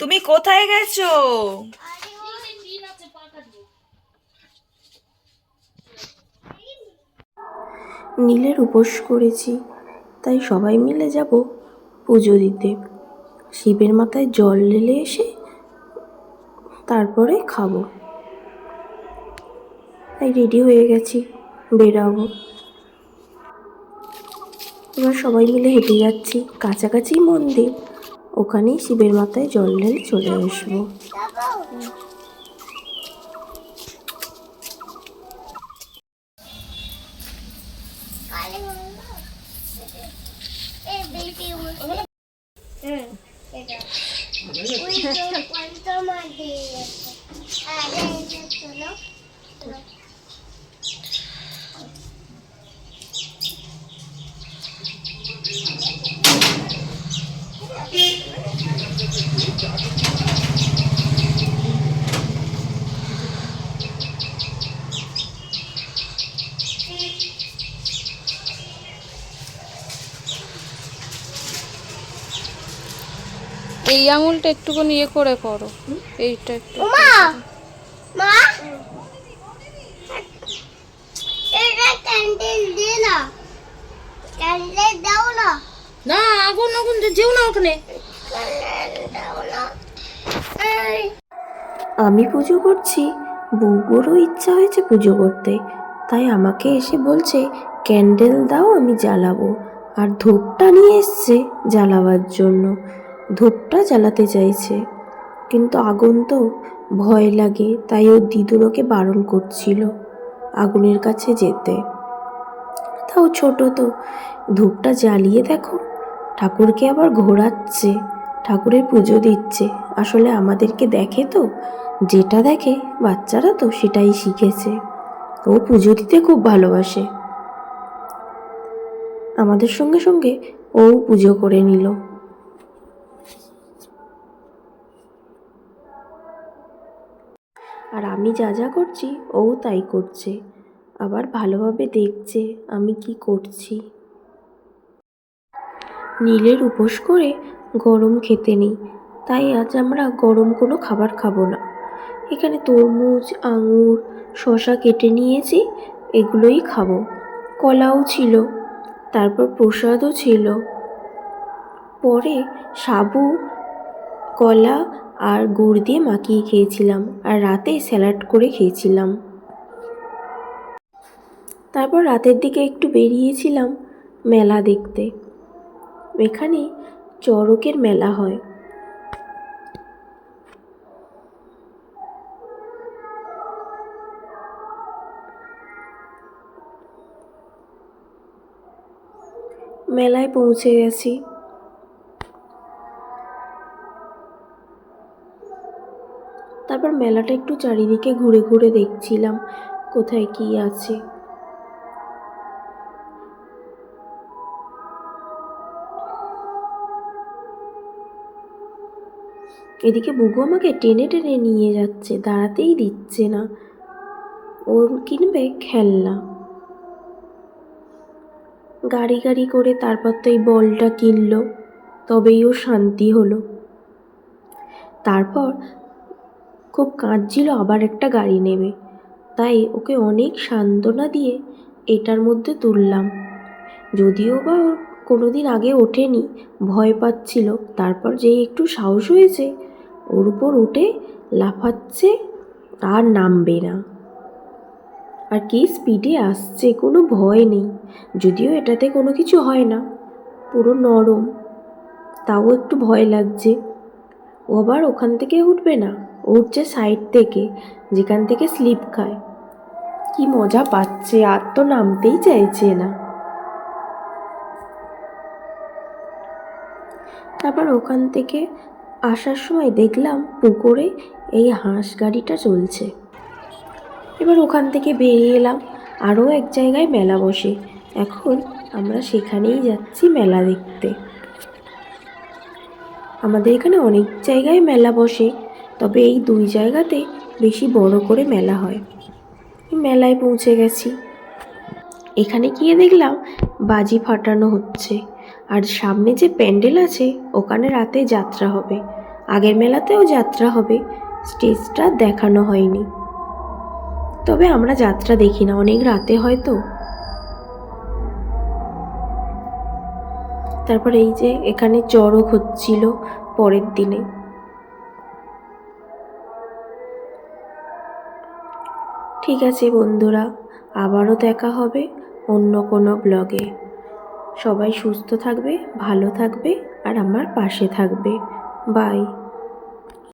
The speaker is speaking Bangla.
তুমি কোথায় গেছো? নীলের উপোস করেছি তাই সবাই মিলে যাব পুজো দিতে। শিবের মাথায় জল ঢেলে এসে তারপরে খাব। তাই রেডি হয়ে গেছি বেরাবো। এবার সবাই মিলে হেঁটে যাচ্ছি কাছাকাছি মন্দির। ওখানেই শিবের মাথায় জল ঢেলে চলে আসব। এই আঙুলটা একটুখানি ইয়ে করে করো। এইটা একটু। মা মা। এটা ক্যান্ডেল দে না ক্যান্ডেল দাও না। না আগুন আগুন যেও না ওখানে। ক্যান্ডেল দাও না এই আমি পুজো করছি বউগুরও ইচ্ছা হয়েছে পুজো করতে। তাই আমাকে এসে বলছে ক্যান্ডেল দাও আমি জ্বালাবো। আর ধূপটা নিয়ে এসছে জ্বালাবার জন্য। ধূপটা জ্বালাতে চাইছে। কিন্তু আগুন তো ভয় লাগে, তাই ওর দিদুন ওকে বারণ করছিল আগুনের কাছে যেতে। তাও ছোট তো, ধূপটা জ্বালিয়ে দেখো, ঠাকুরকে আবার ঘোরাচ্ছে, ঠাকুরের পুজো দিচ্ছে। আসলে আমাদেরকে দেখে তো, যেটা দেখে বাচ্চারা তো সেটাই শিখেছে। ও পুজো দিতে খুব ভালোবাসে। আমাদের সঙ্গে সঙ্গে ও পুজো করে নিল। আর আমি যা যা করছি, ও তাই করছে। আবার ভালোভাবে দেখছে আমি কি করছি। নীলের উপোস করে গরম খেতে নেই, তাই আজ আমরা গরম কোনো খাবার খাব না। এখানে তরমুজ, আঙুর শশা কেটে নিয়েছি, এগুলোই খাব। কলাও ছিল, তারপর প্রসাদও ছিল। পরে সাবু, কলা আর গুড় দিয়ে মাখিয়ে খেয়েছিলাম আর রাতে স্যালাড করে খেয়েছিলাম। তারপর রাতের দিকে একটু বেরিয়েছিলাম মেলা দেখতে। এখানে চড়কের মেলা হয়। মেলায় পৌঁছে গেছি। তারপর মেলাটা একটু চারিদিকে ঘুরে ঘুরে দেখছিলাম, কোথায় কি আছে। এদিকে বুবু আমাকে টেনে টেনে নিয়ে যাচ্ছে, দাঁড়াতেই দিচ্ছে না। ও কিনবে খেলনা। গাড়ি গাড়ি করে তারপর তো এই বলটা কিনলো, তবেই ও শান্তি হলো। তারপর খুব কাঁদছিল, আবার একটা গাড়ি নেবে। তাই ওকে অনেক সান্ত্বনা দিয়ে এটার মধ্যে তুললাম। যদিও বা কোনো দিন আগে ওঠেনি, ভয় পাচ্ছিল। তারপর যেই একটু সাহস হয়েছে, ওর উপর উঠে লাফাচ্ছে, আর নামবে না। আর কি স্পিডে আসছে, কোনো ভয় নেই। যদিও এটাতে কোনো কিছু হয় না, পুরো নরম। তাও একটু ভয় লাগছে। ও আবার ওখান থেকে উঠবে না। উঠছে সাইড থেকে, যেখান থেকে স্লিপ খায়। কি মজা পাচ্ছে, আর তো নামতেই চাইছে না। তারপর ওখান থেকে আসার সময় দেখলাম পুকুরে এই হাঁস গাড়িটা চলছে। এবার ওখান থেকে বেরিয়ে এলাম আরও এক জায়গায় মেলা বসে। এখন আমরা সেখানেই যাচ্ছি মেলা দেখতে। আমাদের এখানে অনেক জায়গায় মেলা বসে। তবে এই দুই জায়গাতে বেশি বড় করে মেলা হয়। মেলায় পৌঁছে গেছি। এখানে গিয়ে দেখলাম বাজি ফাটানো হচ্ছে। আর সামনে যে প্যান্ডেল আছে, ওখানে রাতে যাত্রা হবে। আগের মেলাতেও যাত্রা হবে, স্টেজটা দেখানো হয়নি। তবে আমরা যাত্রা দেখি না, অনেক রাতে হয় তো। তারপর এই যে এখানে চড়ক হচ্ছিল পরের দিনে। ঠিক আছে, বন্ধুরা। আবারও দেখা হবে অন্য কোনো ব্লগে। সবাই সুস্থ থাকবে, ভালো থাকবে, আর আমার পাশে থাকবে। বাই।